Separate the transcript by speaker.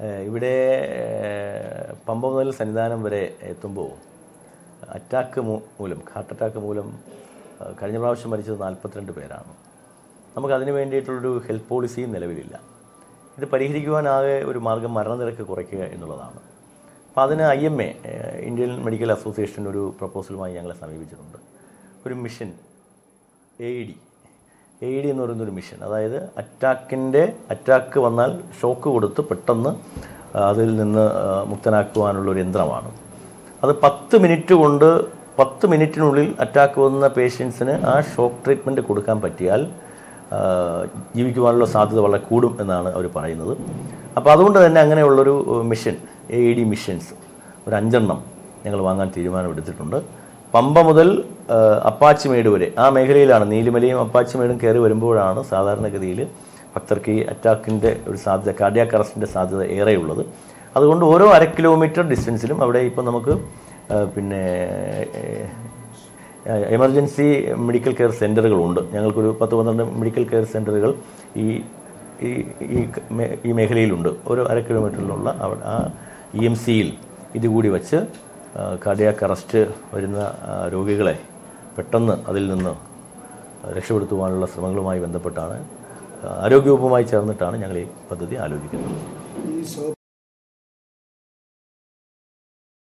Speaker 1: ഇവിടെ പമ്പ മുതൽ സന്നിധാനം വരെ എത്തുമ്പോൾ അറ്റാക്ക് മൂലം ഹാർട്ട് അറ്റാക്ക് മൂലം കഴിഞ്ഞ പ്രാവശ്യം മരിച്ചത് നാൽപ്പത്തിരണ്ട് പേരാണ്. നമുക്ക് അതിന് വേണ്ടിയിട്ടുള്ളൊരു ഹെൽത്ത് പോളിസിയും നിലവിലില്ല. ഇത് പരിഹരിക്കുവാനാകെ ഒരു മാർഗം മരണനിരക്ക് കുറയ്ക്കുക എന്നുള്ളതാണ്. അപ്പോൾ അതിന് I M A Indian medical association ഒരു പ്രപ്പോസലുമായി ഞങ്ങളെ സമീപിച്ചിട്ടുണ്ട്. ഒരു mission A D A D എന്ന് പറയുന്നൊരു മിഷൻ അതായത് അറ്റാക്കിന്റെ അറ്റാക്ക് വന്നാൽ ഷോക്ക് കൊടുത്ത് പെട്ടെന്ന് അതിൽ നിന്ന് മുക്തനാക്കുവാനുള്ള ഒരു യന്ത്രമാണ്. അത് പത്ത് മിനിറ്റ് കൊണ്ട് പത്ത് മിനിറ്റിനുള്ളിൽ അറ്റാക്ക് വന്ന പേഷ്യൻസിന് ആ ഷോക്ക് ട്രീറ്റ്മെന്റ് കൊടുക്കാൻ പറ്റിയാൽ ജീവിക്കുവാനുള്ള സാധ്യത വളരെ കൂടും എന്നാണ് അവർ പറയുന്നത്. അപ്പോൾ അതുകൊണ്ട് തന്നെ അങ്ങനെയുള്ളൊരു മിഷൻ എ ഡി മിഷൻസ് ഒരു അഞ്ചെണ്ണം ഞങ്ങൾ വാങ്ങാൻ തീരുമാനമെടുത്തിട്ടുണ്ട്. പമ്പ മുതൽ അപ്പാച്ചിമേട് വരെ. ആ മേഖലയിലാണ് നീലിമലയും അപ്പാച്ചിമേടും കയറി വരുമ്പോഴാണ് സാധാരണഗതിയിൽ ഭക്തർക്ക് ഈ അറ്റാക്കിന്റെ ഒരു സാധ്യത കാർഡിയാക് അറസ്റ്റിന്റെ സാധ്യത ഏറെയുള്ളത്. അതുകൊണ്ട് ഓരോ അര കിലോമീറ്റർ ഡിസ്റ്റൻസിലും അവിടെ ഇപ്പം നമുക്ക് പിന്നെ എമർജൻസി മെഡിക്കൽ കെയർ സെന്ററുകളുണ്ട് ഞങ്ങൾക്കൊരു പത്ത് പന്ത്രണ്ട് മെഡിക്കൽ കെയർ സെന്ററുകൾ ഈ ഈ ഈ മേഖലയിലുണ്ട്. ഓരോ അര കിലോമീറ്ററിലുള്ള അവിടെ ആ ഇ എം സിയിൽ ഇതുകൂടി വച്ച് കാർഡിയാക് അറസ്റ്റ് വരുന്ന രോഗികളെ പെട്ടെന്ന് അതിൽ നിന്ന് രക്ഷപ്പെടുത്തുവാനുള്ള ശ്രമങ്ങളുമായി ബന്ധപ്പെട്ടാണ് ആരോഗ്യവകുപ്പുമായി ചേർന്നിട്ടാണ് ഞങ്ങൾ ഈ പദ്ധതി ആലോചിക്കുന്നത്.